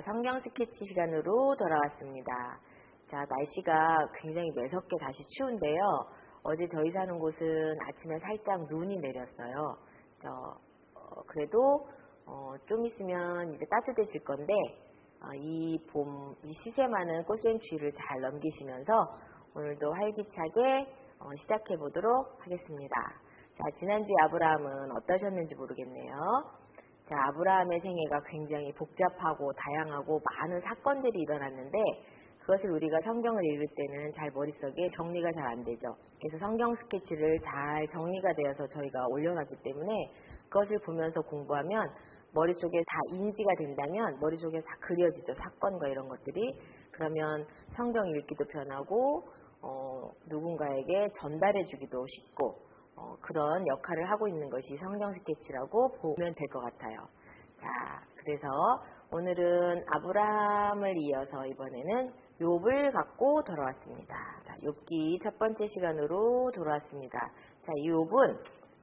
자, 성경 스케치 시간으로 돌아왔습니다. 자, 날씨가 굉장히 매섭게 다시 추운데요. 어제 저희 사는 곳은 아침에 살짝 눈이 내렸어요. 저, 어, 그래도 어, 좀 있으면 이제 따뜻해질 건데 어, 이 봄, 이 시세 많은 꽃샘추위를 잘 넘기시면서 오늘도 활기차게 어, 시작해 보도록 하겠습니다. 자, 지난주에 아브라함은 어떠셨는지 모르겠네요. 자, 아브라함의 생애가 굉장히 복잡하고 다양하고 많은 사건들이 일어났는데 그것을 우리가 성경을 읽을 때는 잘 머릿속에 정리가 잘 안 되죠. 그래서 성경 스케치를 잘 정리가 되어서 저희가 올려놨기 때문에 그것을 보면서 공부하면 머릿속에 다 인지가 된다면 머릿속에 다 그려지죠. 사건과 이런 것들이. 그러면 성경 읽기도 편하고 어, 누군가에게 전달해 주기도 쉽고 어, 그런 역할을 하고 있는 것이 성경 스케치라고 보면 될 것 같아요. 자, 그래서 오늘은 아브라함을 이어서 이번에는 욥을 갖고 돌아왔습니다. 자, 욥기 첫 번째 시간으로 돌아왔습니다. 자, 이 욥은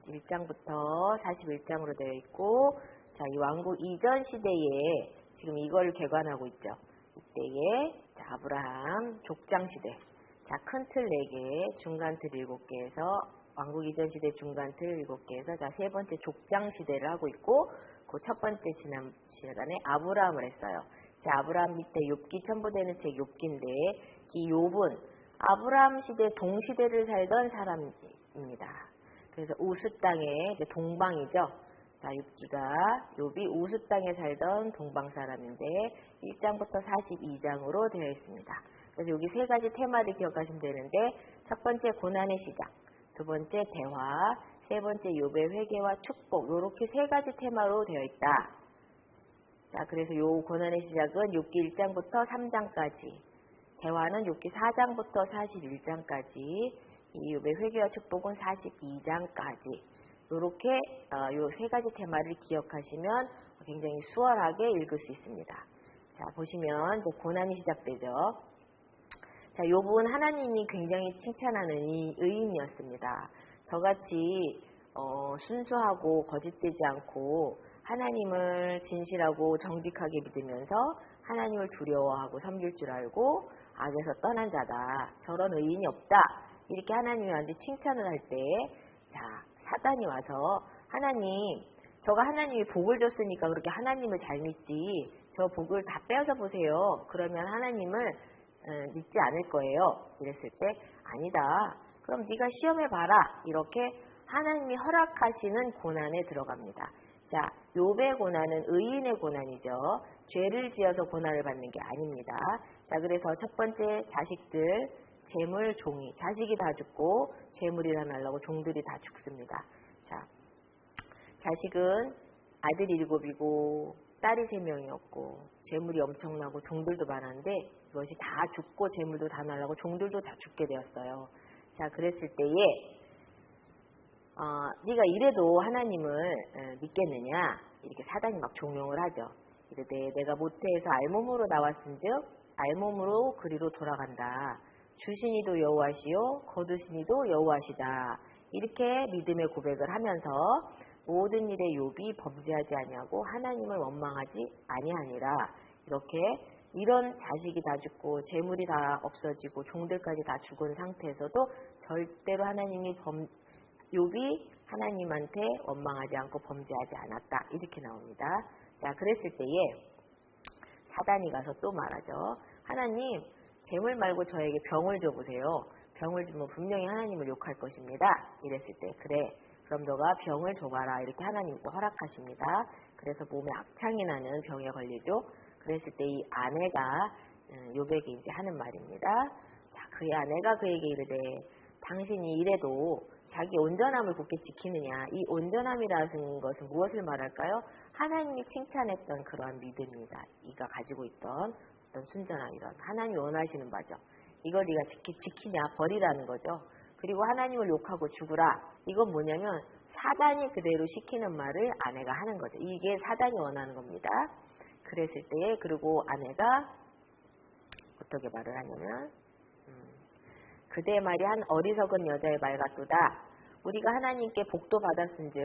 1장부터 41장으로 되어 있고 자, 이 왕국 이전 시대에 지금 이걸 개관하고 있죠. 이때에 자, 아브라함 족장 시대. 자, 큰 틀 4개, 중간 틀 7개에서 왕국 이전 시대 중간 틀 7개에서 자, 세 번째 족장 시대를 하고 있고 그 첫 번째 지난 시간에 아브라함을 했어요. 자, 아브라함 밑에 욥기 첨부되는 책 욥기인데 이 욥은 아브라함 시대 동시대를 살던 사람입니다. 그래서 우스 땅의 동방이죠. 자, 욥기가 욥이 우스 땅에 살던 동방 사람인데 1장부터 42장으로 되어 있습니다. 그래서 여기 세 가지 테마를 기억하시면 되는데 첫 번째 고난의 시작, 두 번째 대화, 세 번째 욥의 회개와 축복 이렇게 세 가지 테마로 되어 있다. 자, 그래서 요 고난의 시작은 6기 1장부터 3장까지, 대화는 6기 4장부터 41장까지, 이 욥의 회개와 축복은 42장까지. 이렇게 어, 요세 가지 테마를 기억하시면 굉장히 수월하게 읽을 수 있습니다. 자, 보시면 고난이 시작되죠. 자, 욥은 하나님이 굉장히 칭찬하는 이 의인이었습니다. 저같이 어, 순수하고 거짓되지 않고 하나님을 진실하고 정직하게 믿으면서 하나님을 두려워하고 섬길 줄 알고 악에서 떠난 자다. 저런 의인이 없다. 이렇게 하나님한테 칭찬을 할 때, 자, 사단이 와서 하나님, 저가 하나님이 복을 줬으니까 그렇게 하나님을 잘 믿지. 저 복을 다 빼앗아 보세요. 그러면 하나님을 믿지 않을 거예요. 이랬을 때 아니다. 그럼 네가 시험해 봐라. 이렇게 하나님이 허락하시는 고난에 들어갑니다. 자, 욥의 고난은 의인의 고난이죠. 죄를 지어서 고난을 받는 게 아닙니다. 자, 그래서 첫 번째 자식들, 재물, 종이. 자식이 다 죽고 재물이 다 날라고 종들이 다 죽습니다. 자, 자식은 아들이 일곱이고 딸이 세 명이었고 재물이 엄청나고 종들도 많았는데 이것이 다 죽고 재물도 다 날라고 종들도 다 죽게 되었어요. 자, 그랬을 때에 어, 네가 이래도 하나님을 믿겠느냐 이렇게 사단이 막 종용을 하죠. 이르되 내가 모태에서 알몸으로 나왔은즉 알몸으로 그리로 돌아간다. 주신이도 여호와시요 거두신이도 여호와시다. 이렇게 믿음의 고백을 하면서 모든 일에 욥이 범죄하지 아니하고 하나님을 원망하지 아니하니라. 이렇게 이런 자식이 다 죽고 재물이 다 없어지고 종들까지 다 죽은 상태에서도 절대로 하나님이 범 욥이 하나님한테 원망하지 않고 범죄하지 않았다. 이렇게 나옵니다. 자, 그랬을 때에 사단이 가서 또 말하죠. 하나님, 재물 말고 저에게 병을 줘보세요. 병을 주면 분명히 하나님을 욕할 것입니다. 이랬을 때, 그래. 그럼 너가 병을 줘봐라. 이렇게 하나님도 허락하십니다. 그래서 몸에 악창이 나는 병에 걸리죠. 그랬을 때 이 아내가 음, 이제 하는 말입니다. 자, 그의 아내가 그에게 이르되 당신이 이래도 자기 온전함을 굳게 지키느냐. 이 온전함이라는 것은 무엇을 말할까요? 하나님이 칭찬했던 그러한 믿음이다. 이가 가지고 있던 어떤 순전함 이런 하나님이 원하시는 바죠. 이걸 네가 지키, 지키냐 버리라는 거죠. 그리고 하나님을 욕하고 죽으라. 이건 뭐냐면 사단이 그대로 시키는 말을 아내가 하는 거죠. 이게 사단이 원하는 겁니다. 그랬을 때에 그리고 아내가 어떻게 말을 하냐면 그대의 말이 한 어리석은 여자의 말 같도다. 우리가 하나님께 복도 받았은즉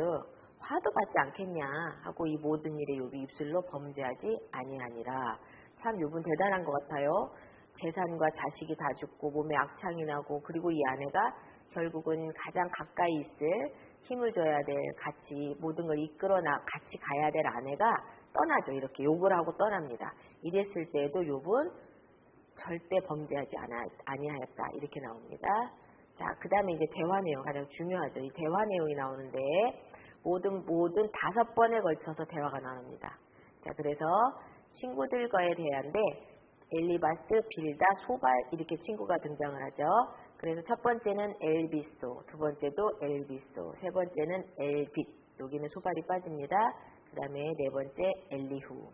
화도 받지 않겠냐 하고 이 모든 일에 요비 입술로 범죄하지 아니하니라. 참 욥은 대단한 것 같아요. 재산과 자식이 다 죽고 몸에 악창이 나고 그리고 이 아내가 결국은 가장 가까이 있을 힘을 줘야 될 같이 모든 걸 이끌어나 같이 가야 될 아내가 떠나죠. 이렇게 욕을 하고 떠납니다. 이랬을 때에도 욥은 절대 범죄하지 않아, 아니하였다. 이렇게 나옵니다. 자, 그 다음에 이제 대화 내용 가장 중요하죠. 이 대화 내용이 나오는데 모든 모든 다섯 번에 걸쳐서 대화가 나옵니다. 자, 그래서 친구들과의 대화인데 엘리바스, 빌다, 소발 이렇게 친구가 등장을 하죠. 그래서 첫 번째는 엘비소, 두 번째도 엘비소, 세 번째는 엘빗, 여기는 소발이 빠집니다. 그 다음에 네 번째 엘리후,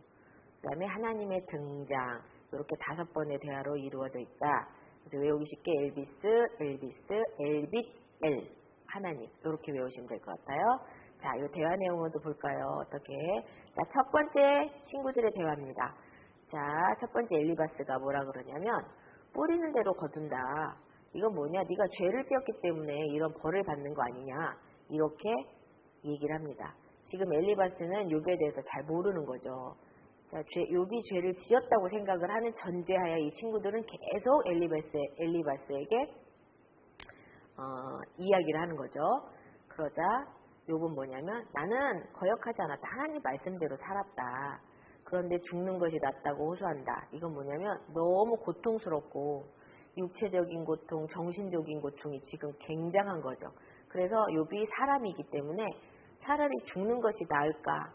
그 다음에 하나님의 등장, 이렇게 다섯 번의 대화로 이루어져 있다. 그래서 외우기 쉽게 엘비스, 엘비스, 엘빗, 엘, 하나님 이렇게 외우시면 될 것 같아요. 자, 이 대화 내용을 또 볼까요? 어떻게? 자, 첫 번째 친구들의 대화입니다. 자, 첫 번째 엘리바스가 뭐라 그러냐면 뿌리는 대로 거둔다. 이건 뭐냐? 네가 죄를 지었기 때문에 이런 벌을 받는 거 아니냐? 이렇게 얘기를 합니다. 지금 엘리바스는 욥에 대해서 잘 모르는 거죠. 자, 죄, 욥이 죄를 지었다고 생각을 하는 전제하에 이 친구들은 계속 엘리바스, 엘리바스에게 어, 이야기를 하는 거죠. 그러자 욥은 뭐냐면 나는 거역하지 않았다. 하나님 말씀대로 살았다. 그런데 죽는 것이 낫다고 호소한다. 이건 뭐냐면 너무 고통스럽고 육체적인 고통, 정신적인 고통이 지금 굉장한 거죠. 그래서 욥이 사람이기 때문에 차라리 죽는 것이 나을까?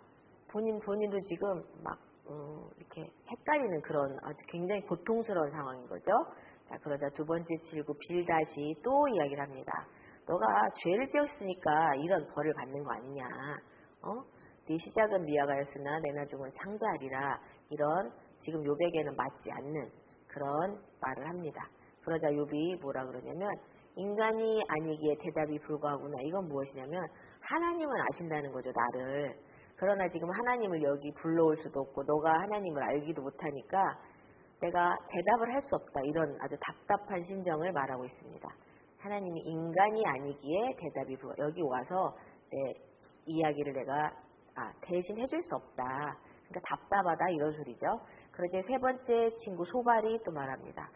본인 본인도 지금 막 어, 이렇게 헷갈리는 그런 아주 굉장히 고통스러운 상황인 거죠. 자 그러자 두 번째 칠구 빌다시 또 이야기를 합니다. 너가 죄를 지었으니까 이런 벌을 받는 거 아니냐? 어? 네 시작은 미아가였으나 내 나중은 창자하리라. 이런 지금 욥에게는 맞지 않는 그런 말을 합니다. 그러자 욥이 뭐라 그러냐면 인간이 아니기에 대답이 불구하구나. 이건 무엇이냐면 하나님은 아신다는 거죠, 나를. 그러나 지금 하나님을 여기 불러올 수도 없고 너가 하나님을 알기도 못하니까 내가 대답을 할 수 없다. 이런 아주 답답한 심정을 말하고 있습니다. 하나님이 인간이 아니기에 대답이 불 여기 와서 내 이야기를 내가 아, 대신 해줄 수 없다. 그러니까 답답하다 이런 소리죠. 그러자 세 번째 친구 소발이 또 말합니다.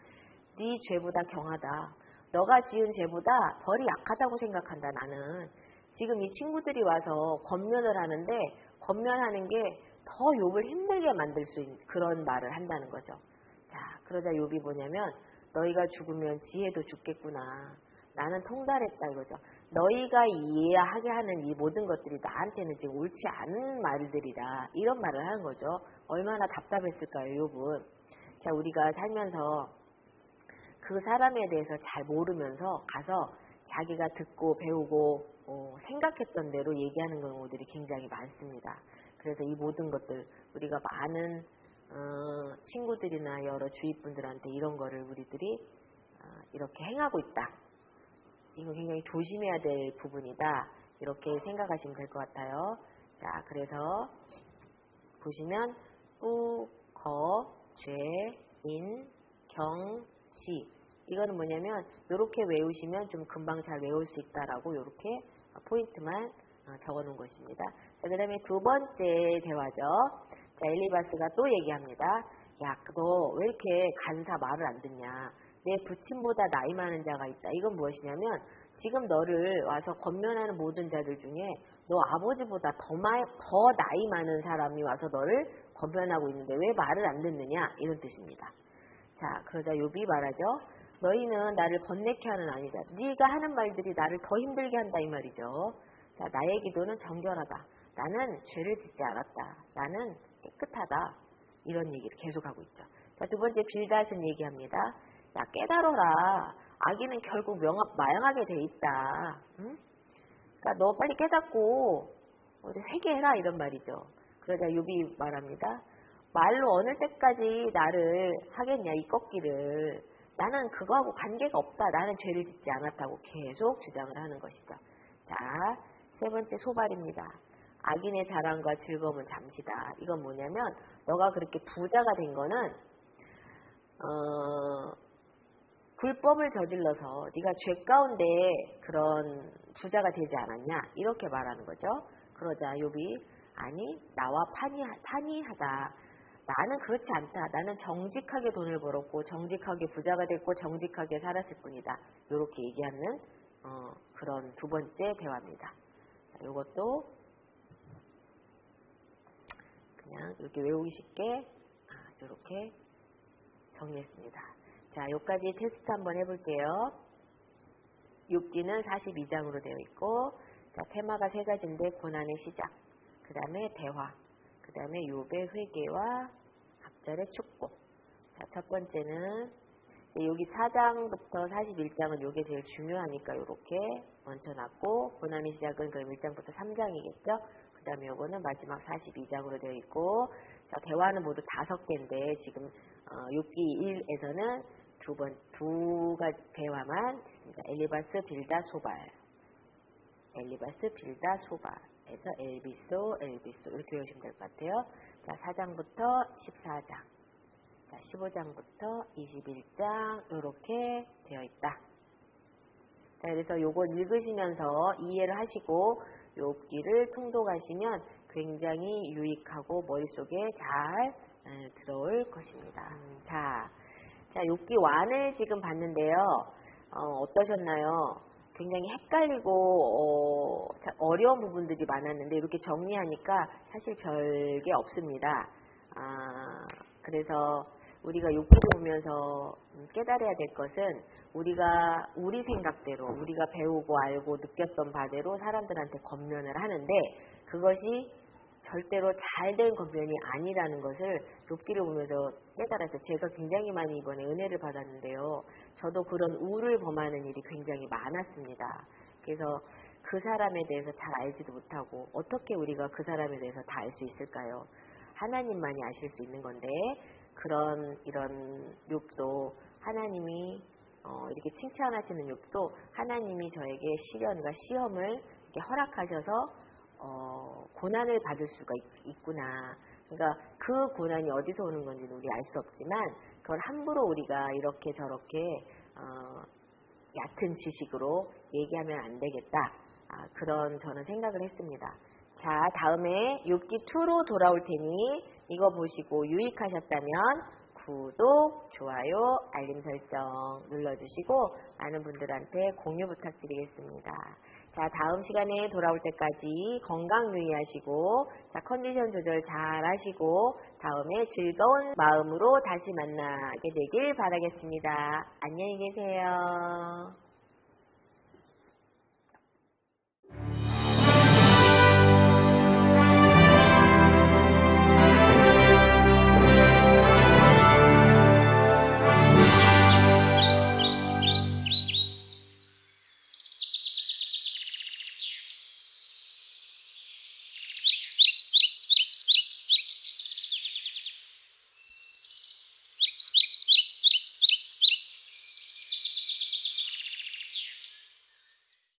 네 죄보다 경하다. 너가 지은 죄보다 벌이 약하다고 생각한다 나는. 지금 이 친구들이 와서 권면을 하는데 권면하는 게 더 욕을 힘들게 만들 수 있는 그런 말을 한다는 거죠. 자, 그러자 욕이 뭐냐면 너희가 죽으면 지혜도 죽겠구나. 나는 통달했다 이거죠. 너희가 이해하게 하는 이 모든 것들이 나한테는 지금 옳지 않은 말들이다. 이런 말을 하는 거죠. 얼마나 답답했을까요, 욕은. 자, 우리가 살면서 그 사람에 대해서 잘 모르면서 가서 자기가 듣고 배우고 어, 생각했던 대로 얘기하는 경우들이 굉장히 많습니다. 그래서 이 모든 것들 우리가 많은 어, 친구들이나 여러 주위 분들한테 이런 거를 우리들이 어, 이렇게 행하고 있다. 이거 굉장히 조심해야 될 부분이다. 이렇게 생각하시면 될 것 같아요. 자, 그래서 보시면 우, 거, 죄, 인, 경, 시 이거는 뭐냐면 이렇게 외우시면 좀 금방 잘 외울 수 있다라고 이렇게 포인트만 적어 놓은 것입니다. 자, 그 다음에 두 번째 대화죠. 자, 엘리바스가 또 얘기합니다. 야, 너왜 이렇게 간사 말을 안 듣냐? 내 부친보다 나이 많은 자가 있다. 이건 무엇이냐면 지금 너를 와서 권면하는 모든 자들 중에 너 아버지보다 더, 마, 더 나이 많은 사람이 와서 너를 권면하고 있는데 왜 말을 안 듣느냐? 이런 뜻입니다. 자, 그러자 요비 말하죠. 너희는 나를 번뇌케 하는 아니다. 네가 하는 말들이 나를 더 힘들게 한다 이 말이죠. 자, 나의 기도는 정결하다. 나는 죄를 짓지 않았다. 나는 깨끗하다. 이런 얘기를 계속하고 있죠. 자, 두 번째 빌다슨 얘기합니다. 야, 깨달아라. 아기는 결국 명합, 마양하게 돼 있다. 응? 그러니까 너 빨리 깨닫고 회개해라 이런 말이죠. 그러자 요비 말합니다. 말로 어느 때까지 나를 하겠냐 이 꺾기를 나는 그거하고 관계가 없다. 나는 죄를 짓지 않았다고 계속 주장을 하는 것이죠. 자, 세 번째 소발입니다. 악인의 자랑과 즐거움은 잠시다. 이건 뭐냐면 너가 그렇게 부자가 된 거는 어, 불법을 저질러서 네가 죄 가운데 그런 부자가 되지 않았냐 이렇게 말하는 거죠. 그러자 욥이 아니 나와 판이, 판이하다. 나는 그렇지 않다. 나는 정직하게 돈을 벌었고 정직하게 부자가 됐고 정직하게 살았을 뿐이다. 이렇게 얘기하는 어, 그런 두 번째 대화입니다. 이것도 그냥 이렇게 외우기 쉽게 이렇게 정리했습니다. 자, 여기까지 테스트 한번 해볼게요. 6기는 42장으로 되어 있고 자, 테마가 세 가지인데 고난의 시작, 그 다음에 대화, 그 다음에 요배 회개와 갑절의 축복. 자, 첫 번째는 여기 4장부터 41장은 이게 제일 중요하니까 이렇게 얹혀놨고 고난의 시작은 그럼 1장부터 3장이겠죠. 그 다음에 요거는 마지막 42장으로 되어 있고 자, 대화는 모두 다섯 개인데 지금 어, 6기 1에서는 두 번, 두 대화만 있습니다. 엘리바스 빌다 소발 엘리바스 빌다 소발에서 엘비소 엘비소 이렇게 외우시면 될 것 같아요. 자 4장부터 14장 자 15장부터 21장 이렇게 되어 있다. 자 그래서 요거 읽으시면서 이해를 하시고 욥기를 통독하시면 굉장히 유익하고 머릿속에 잘 에, 들어올 것입니다. 음, 자, 자 욥기 완을 지금 봤는데요. 어, 어떠셨나요? 굉장히 헷갈리고 어, 려운 부분들이 많았는데 이렇게 정리하니까 사실 별게 없습니다. 아, 그래서 우리가 욕구를 보면서 깨달아야 될 것은 우리가 우리 생각대로 우리가 배우고 알고 느꼈던 바대로 사람들한테 권면을 하는데 그것이 절대로 잘된 권면이 아니라는 것을 욥기를 보면서 깨달아서 제가 굉장히 많이 이번에 은혜를 받았는데요. 저도 그런 우를 범하는 일이 굉장히 많았습니다. 그래서 그 사람에 대해서 잘 알지도 못하고 어떻게 우리가 그 사람에 대해서 다 알 수 있을까요? 하나님만이 아실 수 있는 건데 그런 이런 욥도 하나님이 어, 이렇게 칭찬하시는 욥도 하나님이 저에게 시련과 시험을 이렇게 허락하셔서 어, 고난을 받을 수가 있, 구나 그러니까 그 고난이 어디서 오는 건지 는 우리 알 수 없지만 그걸 함부로 우리가 이렇게 저렇게 어, 얕은 지식으로 얘기하면 안 되겠다. 아, 그런 저는 생각을 했습니다. 자, 다음에 6기 2로 돌아올 테니 이거 보시고 유익하셨다면 구독, 좋아요, 알림 설정 눌러주시고 많은 분들한테 공유 부탁드리겠습니다. 자, 다음 시간에 돌아올 때까지 건강 유의하시고, 자, 컨디션 조절 잘 하시고, 다음에 즐거운 마음으로 다시 만나게 되길 바라겠습니다. 안녕히 계세요.